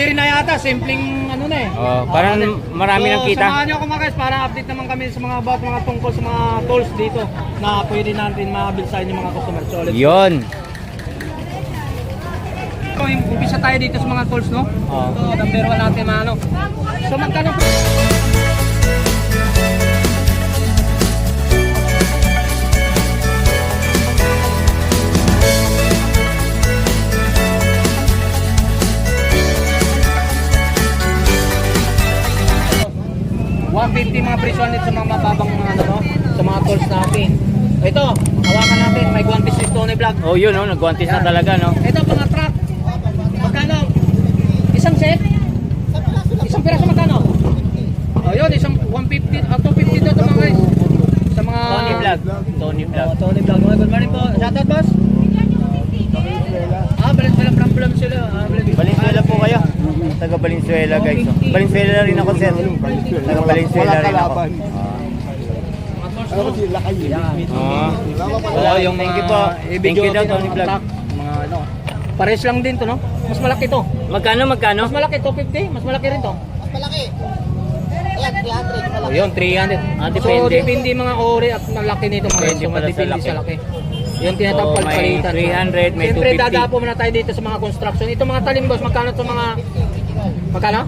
Rin na yata, simpleng ano na eh. Oh, parang marami so, nang kita. Samahan niyo ako mga guys para update naman kami sa mga about mga tungkol sa mga tools dito na pwede natin mabilsahin yung mga customer. So, let's Yun. So, umpisa tayo dito sa mga tools, no? Oh. Ito, number one natin mga ano. So, magkano? $150 mga presyo nito sa mga mababang mga ano, no? sa mga tools natin. Ito, hawakan natin, may guantes ni Stony Vlog. Oh, yun, oh, nagwantis na talaga, no? Ito mga truck. Magkano? Isang set? Isang piraso magkano? Oh, yun, isang 150 at 250 to mga guys. Sa mga Tony Vlog. Tony Oh, Vlog. Tony Vlog. Oh, good morning po. Shout out boss. Ah, balit wala problem sila. Ah, balit. Valenzuela po kayo. Taga Valenzuela, guys. oh. Valenzuela rin ako, sir. Taga Valenzuela rin ako. Ano kasi lakay yung Thank you mga po. i-video Thank you daw, Tony Vlog. Mga ano. Pares lang din to, no? Mas malaki to. Magkano, magkano? Mas malaki, 250. Mas malaki rin to. Mas malaki. Ayan, 300. Malaki. Oh, yun, 300. Ah, So, depende. depende mga ori at ang laki nito mga Depende pala sa depende laki. sa laki. Yung tinatawag So, may palitan. 300, may Siyempre, 250. dadapo muna tayo dito sa mga construction. Ito mga talim boss, magkano to mga... Magkano?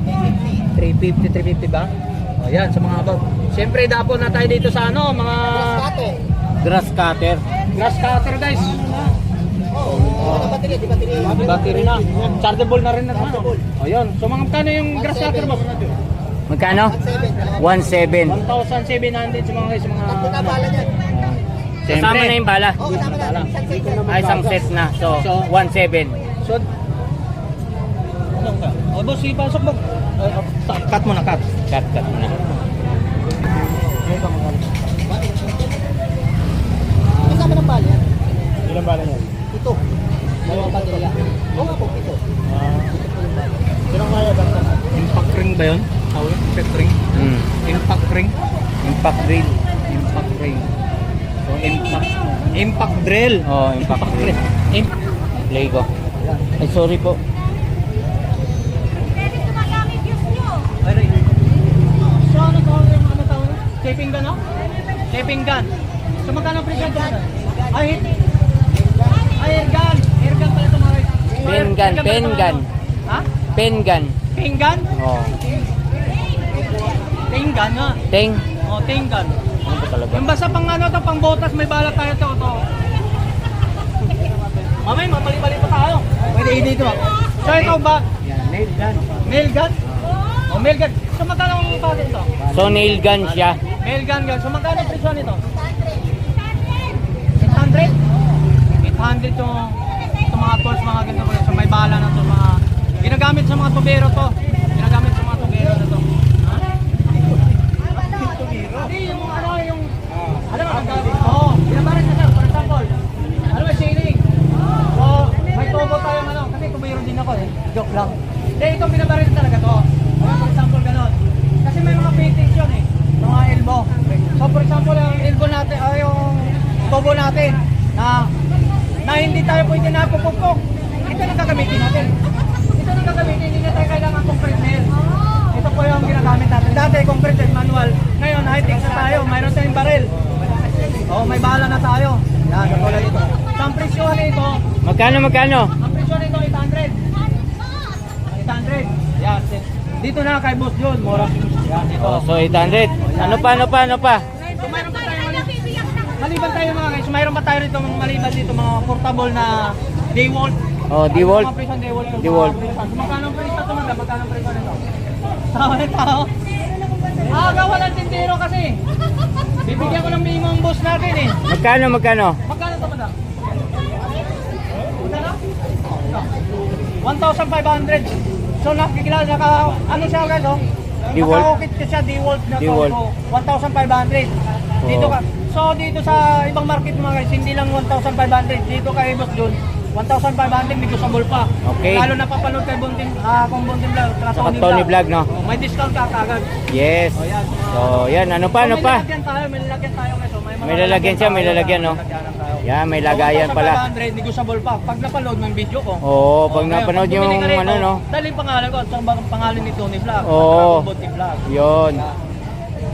350, 350 ba? O yan, sa mga above. Siyempre, dapo na tayo dito sa ano, mga. Grass cutter. grass cutter guys. Oh, oh. battery, di battery. Battery na. Chargeable na rin na. O yun. So mga magkano yung grass cutter boss? Magkano? 1.7. 1,700 sa mga guys, mga... Tatlo na bala niyan. Kasama na yung bala. Kasama na. Ay, isang set na. So, 1.7. So, ano ka? O, boss, ipasok mo. Cut mo na, cut. Cut, cut mo na. Kasama ng bala yan. Ilang bala niya? Ito. Dalawang baterya. Oo nga po, ito. Ilang kaya ba? Impact ring ba yun? Tawag? Impact ring? Mm. Impact ring? Impact drill. Impact ring. So, impact. Impact drill. Oh, impact drill. Impact. Play ko. Ay, sorry po. Ay, rin. So, ano tawag yung ano tawag? Shaping gun, no? Shaping gun. So, magkano ang presyo ito? Ay, hit. Ay, air gun. Air gun pala ito mga guys. Pen air- gun, pen gun. Ha? Pen gun. Pen gun? Oh. Pen gun, ha? Teng. O, pen gun. Ano ba talaga? Yung basta pang ano to, pang botas, may bala tayo to. to. Mamay, mamali-mali pa tayo. Pwede dito ah. So ito ba? Nail gun. Mail gun? O, mail gun. So magkano ang pala ito? So, nail gun siya. Mail gun gun. So magkano presyo nito? 800? 800 to ito mga tools, mga ganito. So may bala na to, mga ginagamit sa mga tubero to. Ginagamit sa mga tubero na to. Ha? Hindi, yung ano, yung... Alam mo, ang gabi? Oo, binabarit na siya. For example, ano ba, shading? So, may tubo tayong ano, kasi tubero din ako eh. Joke lang. Hindi, ito binabarit talaga to. Ayan, For example, ganon. Kasi may mga fittings yun eh. Mga elbow. So, for example, yung elbow natin, ay yung tubo natin, na na hindi tayo pwede na pupukpok. Ito na gagamitin natin. Ito na gagamitin, hindi na tayo kailangan concrete nail. Ito po yung ginagamit natin. Dati concrete manual. Ngayon, high-tech na tayo. Mayroon tayong barrel. Oh, may bala na tayo. Yan, katulad ito. Ang presyo nito, Magkano, magkano? ang presyo nito 800. 800. Yan. Dito na kay Boss John. Mura. Yan, dito. Oh, so 800. Ano pa, ano pa, ano pa? So, mayroon maliban tayo mga guys. Mayroon pa tayo rito mga maliban dito mga portable na DeWalt. Oh, DeWalt. Mga DeWalt. mga magkano ang presyo ito mga? Magkano ang presyo nito? Tama na tao. Ah, gawa ng tindero kasi. Bibigyan ko ng minimum boss natin eh. Magkano, magkano? Magkano ito? Magkano? 1,500. So nakikilala, naka, ano siya guys oh? DeWalt? Naka-ukit siya, DeWalt na. DeWalt. So, 1,500. Dito ka. So dito sa ibang market mga guys, hindi lang 1,500. Dito kay Boss Jun, 1,500 negotiable pa. Okay. Lalo na papanood kay Buntin, ah, kung Buntin Vlog, tsaka Saka Tony Vlog, no? Oh, may discount ka kagad. Yes. Oh, yan. So, yan. Ano pa, ano So, pa? May lalagyan tayo, may lalagyan tayo guys. Oh, may, mga May lalagyan siya, may lalagyan, no? Yan, may lagayan pala. 1,500, negotiable pa. Pag napanood mo yung video ko. Oo, pag Oh, napanood yung pag ka rito, ano, no? Dahil yung pangalan ko bang pangalan ni Tony Vlog. Oo. Tony Vlog. Yun.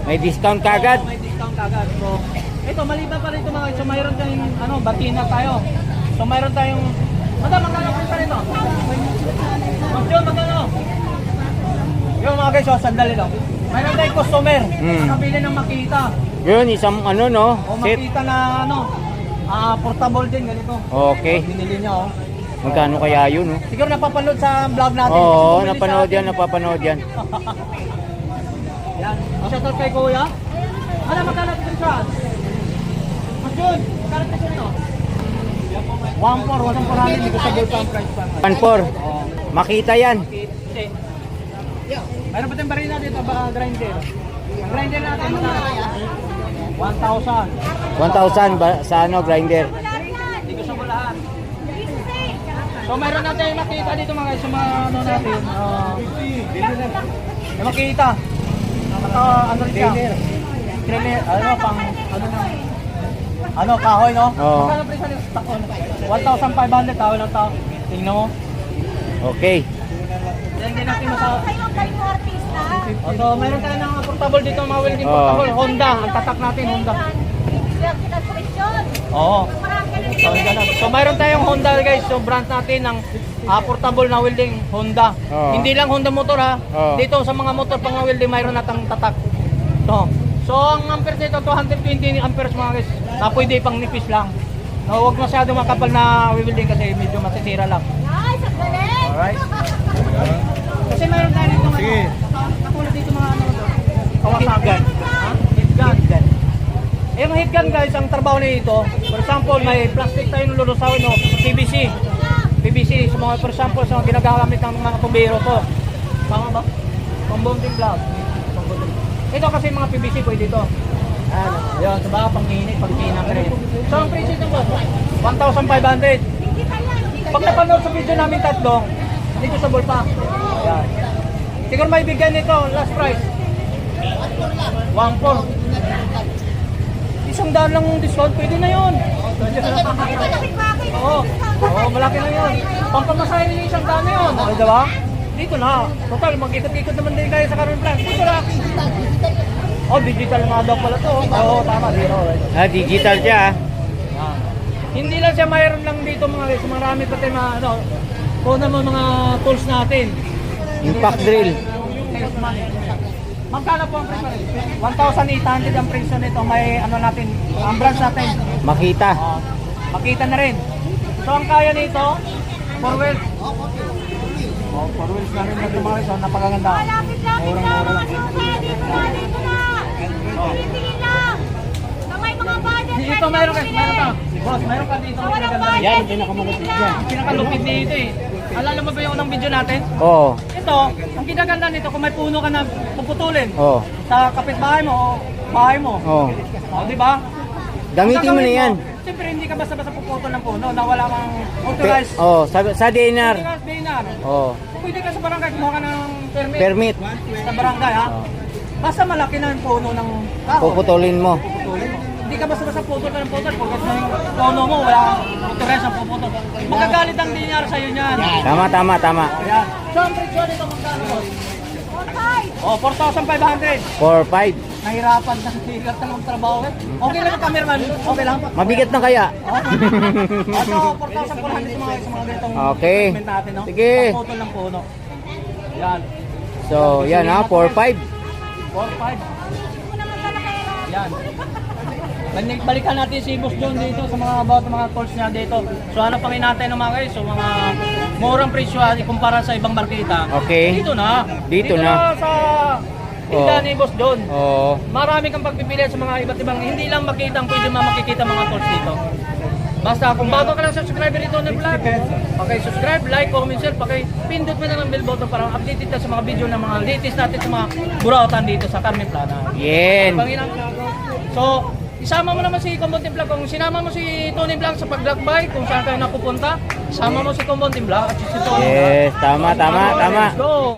May discount kagad. May discount kagad. So, ito, maliban pa rin ito mga, so mayroon tayong, ano, batina tayo. So, mayroon tayong, madam, magkano pa rin ito? Yun, magkano? Yung mga guys, oh, sandali lang. Mayroon tayong customer. Hmm. Nakabili ng makita. Yun, isang ano, no? O Set. makita na, ano, ah, portable din, ganito. Okay. Binili niya, oh. Magkano kaya yun, no? Siguro napapanood sa vlog natin. Oo, bumili sa napanood yan, napapanood yan. Yan. Shoutout kay Kuya. Ano, magkano ito siya? Mas yun, magkano ito siya ito? 1.4, 1.400, hindi ko sa gold pump price pa. 1.4. Oo. Makita yan. Hindi. Mayroon pa tayong barina dito, baka grinder. Ang grinder natin, magkano? 1,000. 1,000 ba sa ano, grinder. Hindi ko sa bulahan. So mayroon natin yung makita dito mga guys, yung mga ano natin. Uh, yung makita. Ito, ano rin siya? Kreme, ano, pang, ano na, ano, kahoy, no? Oo. Magkano presyo takon? 1,500, tao lang tao. Tingnan mo. Okay. Yan din natin masa... O, so, mayroon tayo ng portable dito, mga welding Oo. portable. Honda, ang tatak natin, Honda. Oo. So, ganun. so mayroon tayong Honda guys, so brand natin ng ah, portable na welding Honda. Oo. Hindi lang Honda motor ha. Oo. Dito sa mga motor pang welding mayroon natang tatak. To. So ang amperes nito 220 amperes mga guys. Na pwede pang nipis lang. No, huwag masyado makapal na welding kasi medyo masisira lang. Alright. Kasi mayroon tayo dito mga Sige. katulad dito mga ano to. Kawasaki. Ha? Heat gun. Eh, yung heat gun guys, ang trabaho nito, for example, may plastic tayo ng lulusawin, no? PVC. PVC, sa mga, for example, sa mga ginagamit ng mga tumbero to. Tama ba? Pambonding block. Pambonding. Ito kasi mga PVC, pwede ito. Ano? Yun, sa baka pang-init, pang-kinang rin. So, ang presyo ito po, 1,500. Pag napanood sa video namin tatlo, hindi ko sa pa. Yan. Siguro may bigyan nito, last price. 1,400. Isang daan lang discount, pwede na yun. Oo, oo, malaki na yun. Pampamasahe nila isang daan na yun. O, diba? Dito na. Total, mag-ikot-ikot naman din kayo sa Caron Plan. Dito na. Oh, digital nga daw pala to. Oo, tama. Zero. Ah, digital siya. ah. Ah. Hindi lang siya mayroon lang dito mga guys. Marami pa tayo mga ano. Kuna mo mga tools natin. Impact drill. Magkano po ang presyo? 1,800 ang presyo nito. May ano natin, ang branch natin. Makita. Oh, makita na rin. So ang kaya nito, 4 wheels. Oh, 4 wheels na rin natin mga guys. So, napakaganda. Malapit lang ito, mga susi. Dito na, dito na. Tingin-tingin lang. Na may mga budget. Dito mayroon ka, mayroon ka. Boss, mayroon ka dito. Na walang budget. Tingin-tingin lang. Ang pinakalupit dito eh. Alala mo ba yung unang video natin? Oo. Ito, ang ginaganda nito kung may puno ka na puputulin Oo. sa kapitbahay mo o bahay mo. Oo. O, di ba? Gamitin mo na yan. Siyempre hindi ka basta-basta puputol ng puno na wala kang authorized. Oo, sa, sa Hindi ka binar. Oo. Pwede ka sa barangay kumuha ka ng permit. Permit. Sa barangay ha. Basta malaki na yung puno ng kahoy. Puputulin mo. Puputulin mo. Hindi ka basta-basta putol ka ng putol. Pagkat yung puno mo, wala kang authorized ang puputol. Magagalit ang dinyar sa'yo niyan. Tama, tama, tama. Ayan. So, ang presyo nito magkano. Oh, 4,500. 4-5. Nahirapan ng sigat ng magtrabaho. Okay lang ang cameraman. Okay lang. Mabigat na kaya? Oh, so, 4,400 sa mga sa mga ganitong Okay. equipment natin, no? Sige. Pagputol ng puno. Yan. So, yan ha, 4-5. 4,500. Hindi mo naman talaga kailangan. Yan. Balik- Balikan natin si Boss John dito sa mga about mga calls niya dito. So ano pang inatay ng mga guys? So mga murang presyo ah, ikumpara sa ibang marketa. Okay. Dito na. Dito na. sa tindahan Oh. ni Boss John. Oo. Marami kang pagpipili sa mga iba't ibang hindi lang makita ang pwede mga makikita mga tools dito. Basta kung bago ka lang sa subscriber dito ng vlog, paki-subscribe, like, comment, share, paki-pindot mo na ng bell button para updated ka sa mga video ng mga latest natin sa mga burautan dito sa Carmen Plana. Yan. So, isama mo naman si Kumbontin Vlog. Kung sinama mo si Tony Vlog sa pag-vlog kung saan kayo napupunta, isama mo si Kumbontin Vlog at si Tony. Yes, tama, tama, tama. Let's go!